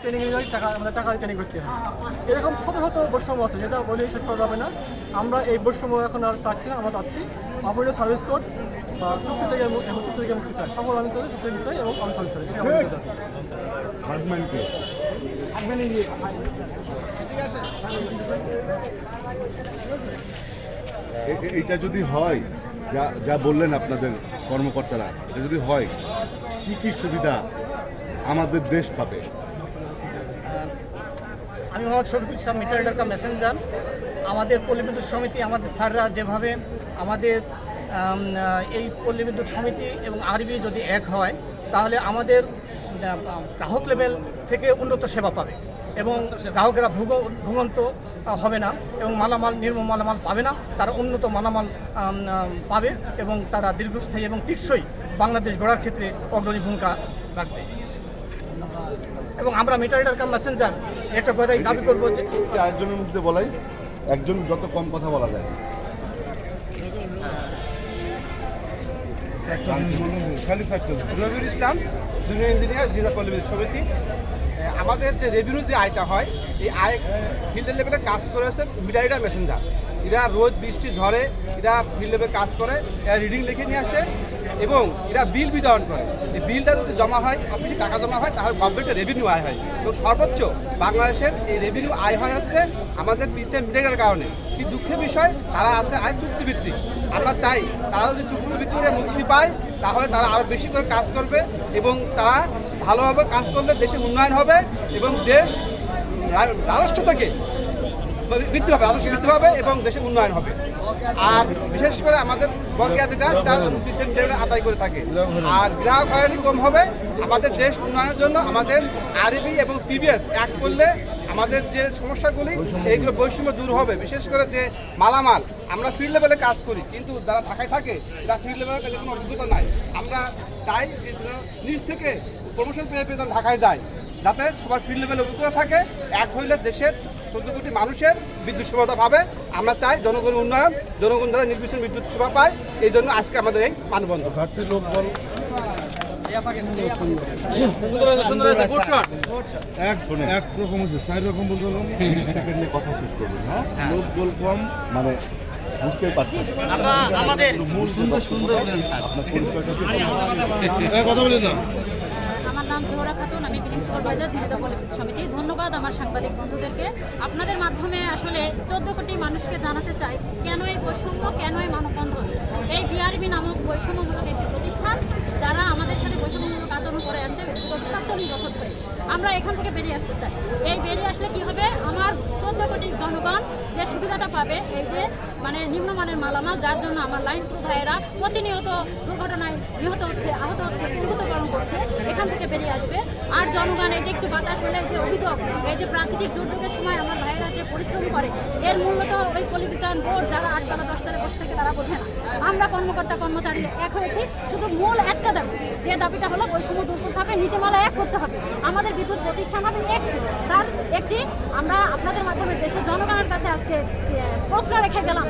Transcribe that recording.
Training টাকা আমাদের টাকা ট্রেনিং করতে হয়। এরকম শত শত বৈষম্য আছে, যেটা বলে শেষ করা যাবে না। আমরা এই বৈষম্য এখন আর চাচ্ছি না, আমরা চাচ্ছি অবৈধ সার্ভিস কোড বা চুক্তি থেকে এবং চুক্তি থেকে মুক্তি চাই। সকল আমি চাই, চুক্তি চাই এবং আমি সার্ভিস করি। এটা আমাদের দাবি। হাজম্যানকে এ- এ- এইটা যদি হয়, যা যা বললেন আপনাদের কর্মকর্তারা, এটা যদি হয়, কি কি সুবিধা আমাদের দেশ পাবে? আমি মোহাম্মদ শফিকুল ইসলাম মিটার ডাকা মেসেঞ্জার। আমাদের পল্লী বিদ্যুৎ সমিতি, আমাদের স্যাররা যেভাবে আমাদের এই পল্লী বিদ্যুৎ সমিতি এবং আরবি যদি এক হয়, তাহলে আমাদের গ্রাহক লেভেল থেকে উন্নত সেবা পাবে এবং গ্রাহকেরা ভুগ, ভুগন্ত হবে না এবং মালামাল নির্ম মালামাল পাবে না, তারা উন্নত মালামাল পাবে এবং তারা দীর্ঘস্থায়ী এবং টিকসই বাংলাদেশ গড়ার ক্ষেত্রে অগ্রণী ভূমিকা রাখবে। এবং আমরা মিটার ডাকা মেসেঞ্জার একটা কথাই দাবি করব যে চারজনের মধ্যে বলাই একজন যত কম কথা বলা যায়। রবিউল ইসলাম জুনিয়র ইঞ্জিনিয়ার জিলা পল্লী সমিতি। আমাদের যে রেভিনিউ যে আয়টা হয় এই আয় ফিল্ডের লেভেলে কাজ করেছে মিডাইডা মেসেঞ্জার এরা রোদ বৃষ্টি ঝরে এরা ফিল্ড লেভেলে কাজ করে এরা রিডিং লিখে নিয়ে আসে এবং এরা বিল বিতরণ করে। এই বিলটা যদি জমা হয় অফিসে টাকা জমা হয়, তাহলে গভর্নমেন্টের রেভিনিউ আয় হয়। এবং সর্বোচ্চ বাংলাদেশের এই রেভিনিউ আয় হয় হচ্ছে আমাদের পিসিএম মিডাইডার কারণে। কি দুঃখের বিষয়, তারা আছে আয় চুক্তিভিত্তিক। আমরা চাই তারা যদি চুক্তিভিত্তিকে মুক্তি পায়, তাহলে তারা আরও বেশি করে কাজ করবে এবং তারা ভালোভাবে কাজ করলে দেশের উন্নয়ন হবে এবং দেশ রা- রাজস্ব থেকে বৃদ্ধি পাবে রাজস্ব বৃদ্ধি পাবে এবং দেশের উন্নয়ন হবে। আর বিশেষ করে আমাদের বকেয়া যেটা, তার পিসেন্ট আদায় করে থাকে। আর গ্রাহক হয়রানি কম হবে, আমাদের দেশ উন্নয়নের জন্য আমাদের আরবি এবং পিবিএস এক করলে আমাদের যে সমস্যাগুলি, এইগুলো বৈষম্য দূর হবে। বিশেষ করে যে মালামাল, আমরা ফিল্ড লেভেলে কাজ করি, কিন্তু যারা ঢাকায় থাকে, তারা ফিল্ড লেভেলে তাদের কোনো অভিজ্ঞতা নাই। আমরা চাই যে নিজ থেকে প্রমোশন পেয়ে পেয়ে ঢাকায় যায়, যাতে সবার ফিল্ড লেভেলে অভিজ্ঞতা থাকে। এক হইলে দেশের চোদ্দ কোটি মানুষের বিদ্যুৎ সেবাটা পাবে। আমরা চাই জনগণের উন্নয়ন জনগণ যাতে নির্বিঘ্ন বিদ্যুৎ সেবা পায় এই জন্য আজকে আমাদের এই মানবন্ধন। এক এক রকম হচ্ছে চার রকম বলতে সেকেন্ডে কথা শেষ করবেন হ্যাঁ? লোক কম মানে বুঝতে পারছেন। আমাদের মূল সুন্দর সুন্দর আপনার পরিচয়টা কথা বলেন না। নাম জোহরা খাতুন আমি বিলিং সুপারভাইজার ঝিনাইদহ পলিটিক্স সমিতি। ধন্যবাদ আমার সাংবাদিক বন্ধুদেরকে। আপনাদের মাধ্যমে আসলে চোদ্দ কোটি মানুষকে জানাতে চাই, কেন এই বৈষম্য, কেন এই মানববন্ধন? এই বিআরবি নামক বৈষম্যমূলক একটি প্রতিষ্ঠান, যারা আমাদের সাথে বৈষম্যমূলক আচরণ করে আসছে সাতচল্লিশ বছর ধরে। আমরা এখান থেকে বেরিয়ে আসতে চাই। এই বেরিয়ে আসলে কি হবে? আমার চোদ্দ কোটি জনগণ যে সুবিধাটা পাবে, এই যে মানে নিম্নমানের মালামাল, যার জন্য আমার লাইন ক্রু ভাইয়েরা প্রতিনিয়ত দুর্ঘটনায় নিহত হচ্ছে, আহত হচ্ছে পঙ্গুত্বকরণ করছে, এখান থেকে বেরিয়ে আসবে। আর জনগণ এই যে একটু বাতাস হলে যে অভিযোগ, এই যে প্রাকৃতিক দুর্যোগের সময় আমার ভাইয়েরা যে পরিশ্রম করে, এর মূল্য তো ওই পলিবিতান বোর্ড যারা আটতলা দশতলা বসে থেকে, তারা বোঝে না আমরা কর্মকর্তা, কর্মচারী এক হয়েছি, শুধু মূল একটা দাবি, যে দাবিটা হলো বৈষম্য দূর করতে হবে, নীতিমালা এক করতে হবে। আমাদের বিদ্যুৎ প্রতিষ্ঠান হবে একটি, তার একটি, আমরা আপনাদের মাধ্যমে দেশের জনগণের কাছে আজকে প্রশ্ন রেখে গেলাম।